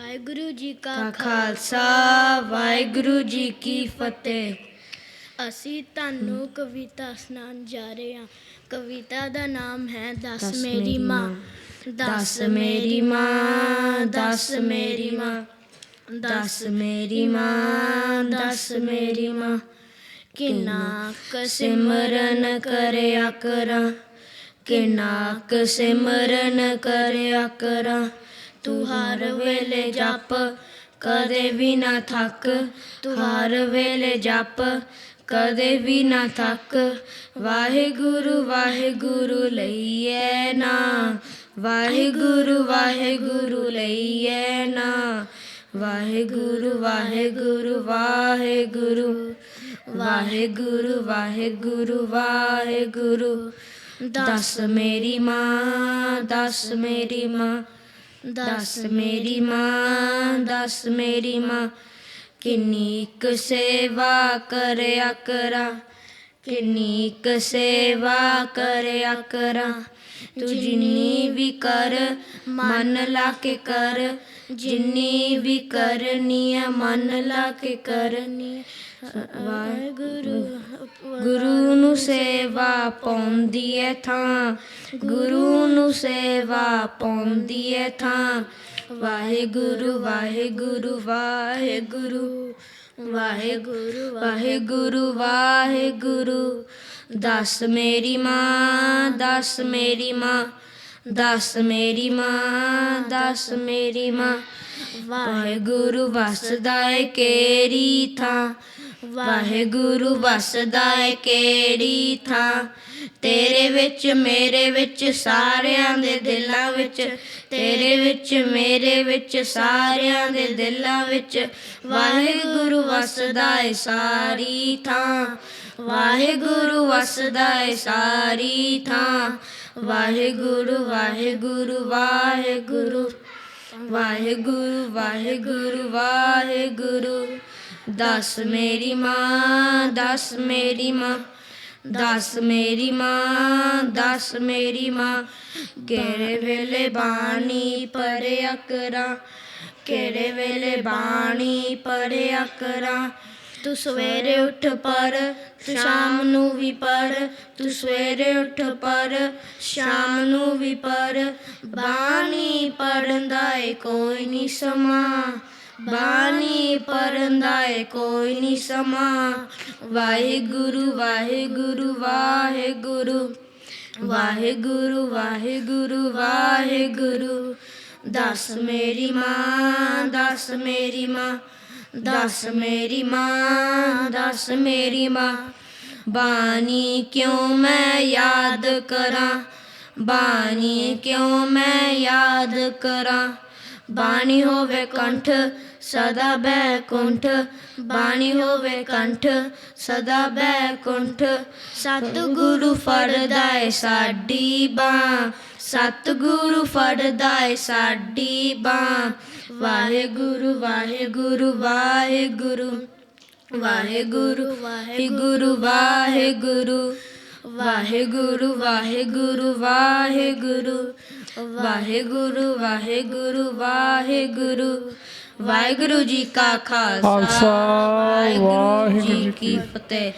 ਵਾਹਿਗੁਰੂ ਜੀ ਕਾ ਖਾਲਸਾ ਵਾਹਿਗੁਰੂ ਜੀ ਕੀ ਫਤਿਹ। ਅਸੀਂ ਤੁਹਾਨੂੰ ਕਵਿਤਾ ਸੁਣਾਉਣ ਜਾ ਰਹੇ ਹਾਂ। ਕਵਿਤਾ ਦਾ ਨਾਮ ਹੈ ਦਸ ਮੇਰੀ ਮੇਰੀ ਮਾਂ। ਦੱਸ ਮੇਰੀ ਮਾਂ ਦੱਸ ਮੇਰੀ ਮਾਂ। ਦੱਸ ਮੇਰੀ ਮਾਂ ਦੱਸ ਮੇਰੀ ਮਾਂ। ਕਿੰਨਾ ਕ ਸਿਮਰਨ ਕਰਿਆ ਕਰਾਂ। ਕਿੰਨਾ ਕ ਸਿਮਰਨ ਕਰਿਆ ਕਰਾਂ। ਤੂੰ ਹਰ ਵੇਲੇ ਜਪ, ਕਦੇ ਵੀ ਨਾ ਥੱਕ। ਤੂੰ ਹਰ ਵੇਲੇ ਜਪ, ਕਦੇ ਵੀ ਨਾ ਥੱਕ। ਵਾਹਿਗੁਰੂ ਵਾਹਿਗੁਰੂ ਲਈਏ ਨਾ। ਵਾਹਿਗੁਰੂ ਵਾਹਿਗੁਰੂ ਲਈਏ ਨਾ। ਵਾਹਿਗੁਰੂ ਵਾਹਿਗੁਰੂ ਵਾਹਿਗੁਰੂ। ਵਾਹਿਗੁਰੂ ਵਾਹਿਗੁਰੂ ਵਾਹਿਗੁਰੂ। ਦਸ ਮੇਰੀ ਮਾਂ, ਦਸ ਮੇਰੀ ਮਾਂ। ਦਸ ਮੇਰੀ ਮਾਂ, ਦਸ ਮੇਰੀ ਮਾਂ, ਕਿੰਨੀ ਕੁ ਸੇਵਾ ਕਰਿਆ ਕਰਾਂ, ਕਿੰਨੀ ਕੁ ਸੇਵਾ ਕਰਿਆ ਕਰਾਂ। ਤੂੰ ਜਿੰਨੀ ਵੀ ਕਰ, ਮਨ ਲਾ ਕੇ ਕਰ। ਜਿੰਨੀ ਵੀ ਕਰਨੀ ਹੈ ਮਨ ਲਾ ਕੇ ਕਰਨੀ ਵਾਹਿਗੁਰੂ, ਗੁਰੂ ਨੂੰ ਸੇਵਾ ਪਾਉਂਦੀ ਐ ਥਾਂ। ਗੁਰੂ ਨੂੰ ਸੇਵਾ ਪਾਉਂਦੀ ਐ ਥਾਂ। ਵਾਹਿਗੁਰੂ ਵਾਹਿਗੁਰੂ ਵਾਹਿਗੁਰੂ। ਵਾਹਿਗੁਰੂ ਵਾਹਿਗੁਰੂ ਵਾਹਿਗੁਰੂ। ਦਸ ਮੇਰੀ ਮਾਂ, ਦਸ ਮੇਰੀ ਮਾਂ, ਦਸ ਮੇਰੀ ਮਾਂ, ਦਸ ਮੇਰੀ ਮਾਂ। ਵਾਹਿਗੁਰੂ ਵਸਦਾ ਏ ਕੇਰੀ ਥਾਂ? ਵਾਹਿਗੁਰੂ ਵਸਦਾ ਏ ਕਿਹੜੀ ਥਾਂ? ਤੇਰੇ ਵਿੱਚ, ਮੇਰੇ ਵਿੱਚ, ਸਾਰਿਆਂ ਦੇ ਦਿਲਾਂ ਵਿੱਚ, ਤੇਰੇ ਵਿੱਚ, ਮੇਰੇ ਵਿੱਚ, ਸਾਰਿਆਂ ਦੇ ਦਿਲਾਂ ਵਿੱਚ। ਵਾਹਿਗੁਰੂ ਵਸਦਾ ਏ ਸਾਰੀ ਥਾਂ। ਵਾਹਿਗੁਰੂ ਵਸਦਾ ਏ ਸਾਰੀ ਥਾਂ। ਵਾਹਿਗੁਰੂ ਵਾਹਿਗੁਰੂ ਵਾਹਿਗੁਰੂ। ਵਾਹਿਗੁਰੂ ਵਾਹਿਗੁਰੂ ਵਾਹਿਗੁਰੂ। ਦਸ ਮੇਰੀ ਮਾਂ, ਦਸ ਮੇਰੀ ਮਾਂ। ਦਸ ਮੇਰੀ ਮਾਂ, ਦਸ ਮੇਰੀ ਮਾਂ। ਕਿਹੜੇ ਵੇਲੇ ਬਾਣੀ ਪੜਿਆ ਕਰਾਂ? ਕਿਹੜੇ ਵੇਲੇ ਬਾਣੀ ਪੜਿਆ ਕਰਾਂ ਤੂੰ ਸਵੇਰੇ ਉੱਠ ਪਰ ਤੂੰ ਸ਼ਾਮ ਨੂੰ ਵੀ ਪੜ ਤੂੰ ਸਵੇਰੇ ਉੱਠ ਪਰ ਸ਼ਾਮ ਨੂੰ ਵੀ ਪੜ ਬਾਣੀ ਪੜਨ ਦਾ ਏ ਕੋਈ ਨਹੀਂ ਸਮਾਂ। ਬਾਣੀ ਪੜਨ ਦਾ ਏ ਕੋਈ ਨਹੀਂ ਸਮਾਂ। ਵਾਹਿਗੁਰੂ ਵਾਹਿਗੁਰੂ ਵਾਹਿਗੁਰੂ। ਵਾਹਿਗੁਰੂ ਵਾਹਿਗੁਰੂ ਵਾਹਿਗੁਰੂ। ਦਸ ਮੇਰੀ ਮਾਂ, ਦਸ ਮੇਰੀ ਮਾਂ, ਦਸ ਮੇਰੀ ਮਾਂ, ਦਸ ਮੇਰੀ ਮਾਂ। ਬਾਣੀ ਕਿਉਂ ਮੈਂ ਯਾਦ ਕਰਾਂ? ਬਾਣੀ ਕਿਉਂ ਮੈਂ ਯਾਦ ਕਰਾਂ? ਬਾਣੀ ਹੋਵੇ ਕੰਠ, ਸਦਾ ਬੈਕੁੰਠ। ਬਾਣੀ ਹੋਵੇ ਕੰਠ, ਸਦਾ ਬੈਕੁੰਠ। ਸਤਿਗੁਰੂ ਫੜਦਾ ਏ ਸਾਡੀ ਬਾਂ ਸਤਿਗੁਰੂ ਫੜਦਾ ਏ ਸਾਡੀ ਬਾਂ ਵਾਹਿਗੁਰੂ ਵਾਹਿਗੁਰੂ ਵਾਹਿਗੁਰੂ ਵਾਹਿਗੁਰੂ ਵਾਹਿਗੁਰੂ ਵਾਹਿਗੁਰੂ ਵਾਹਿਗੁਰੂ ਵਾਹਿਗੁਰੂ ਵਾਹਿਗੁਰੂ ਵਾਹਿਗੁਰੂ ਵਾਹਿਗੁਰੂ ਵਾਹਿਗੁਰੂ। ਵਾਹਿਗੁਰੂ ਜੀ ਕਾ ਖਾਲਸਾ ਵਾਹਿਗੁਰੂ ਜੀ ਕੀ ਫਤਿਹ।